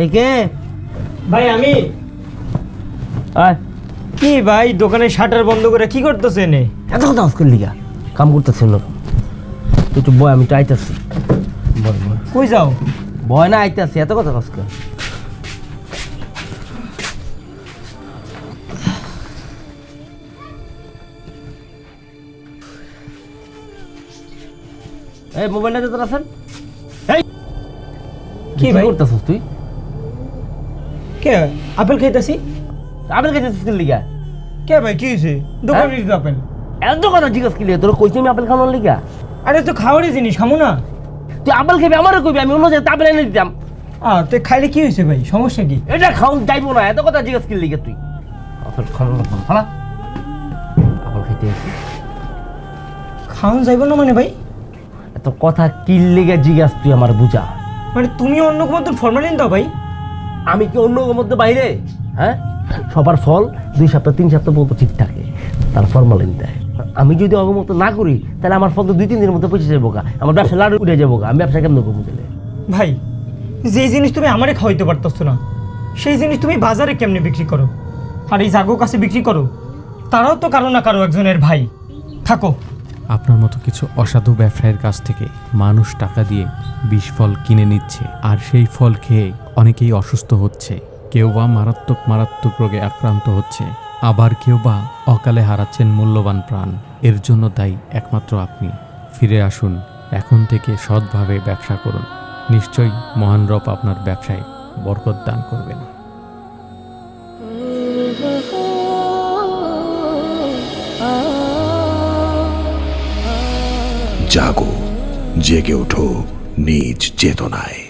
এই কে? ভাই আমি। আয়। কি ভাই দোকানের শাটার বন্ধ করে কি করতেছে নে এত কথা আজকের লিগা কাম করতেছিল তুই একটু বয় আমি তো আইতাছি। বয় বয় কই যাও? বয় না আইতাছি। এত কথা আজকে এই মোবাইলটা তোর আছেন এই। কি ভাই? করতেছিস তুই? কে? আপেল খাইতাছি? আপেল খাইতেছিস কি লিগা? কে ভাই কি হয়েছে দোকানের আপেল। এত কথা জিজ্ঞেস করলি তোর কইছি আমি আপেল খাওয়ানোর লিগা। আরে তো খাওয়ারই জিনিস খামো না। তুই আপেল খাবি আমারও কইবি আমি অন্য জায়গায় আপেল এনে দিতাম। আ তো খাইলে কি হয়েছে ভাই? সমস্যা কি? এটা খাওন যাইবো না এত কথা জিজ্ঞেস করলি লিগা তুই। আপেল খাওয়ানো না ফালা আপেল খাইতে আসি। খাওয়ান যাইব না মানে ভাই? এত কথা কি লিগা জিজ্ঞাস তুই আমার বুঝা। মানে তুমি অন্য কোনো তোর ফরমালিন দাও ভাই। আমি কি অন্য মধ্যে বাইরে? হ্যাঁ? সবার ফল দুই সপ্তাহ, তিন সপ্তাহ পর্যন্ত ঠিক থাকে। তার ফরমালিন দেয়। আমি যদি অগমত না করি, তাহলে আমার ফল তো দুই, তিন দিনের মধ্যে পৌঁছে যাব গা। আমার ব্যবসা লাড়ু উঠে যাব গা। আমি ব্যবসা কেমন করব তাহলে? ভাই, যে জিনিস তুমি আমারে খাওয়াইতে পারতেছ না, সেই জিনিস তুমি বাজারে কেমনে বিক্রি করো? আর এই জাগো কাছে বিক্রি করো? তারাও তো কারও না কারও একজনের ভাই। থাকো। আপনার মতো কিছু অসাধু ব্যবসায়ীর কাছ থেকে মানুষ টাকা দিয়ে বিষ ফল কিনে নিচ্ছে। আর সেই ফল খেয়ে অনেকেই অসুস্থ হচ্ছে। কেউ বা মারাত্মক মারাত্মক রোগে আক্রান্ত হচ্ছে। আবার কেউ বা অকালে হারাচ্ছেন মূল্যবান প্রাণ। এর জন্য দায়ী একমাত্র আপনি। ফিরে আসুন, এখন থেকে সৎভাবে ব্যবসা করুন। নিশ্চয়ই মহান রব আপনার ব্যবসায় বরকত দান করবেন। জাগো জেগে ওঠো নিজ চেতনায়।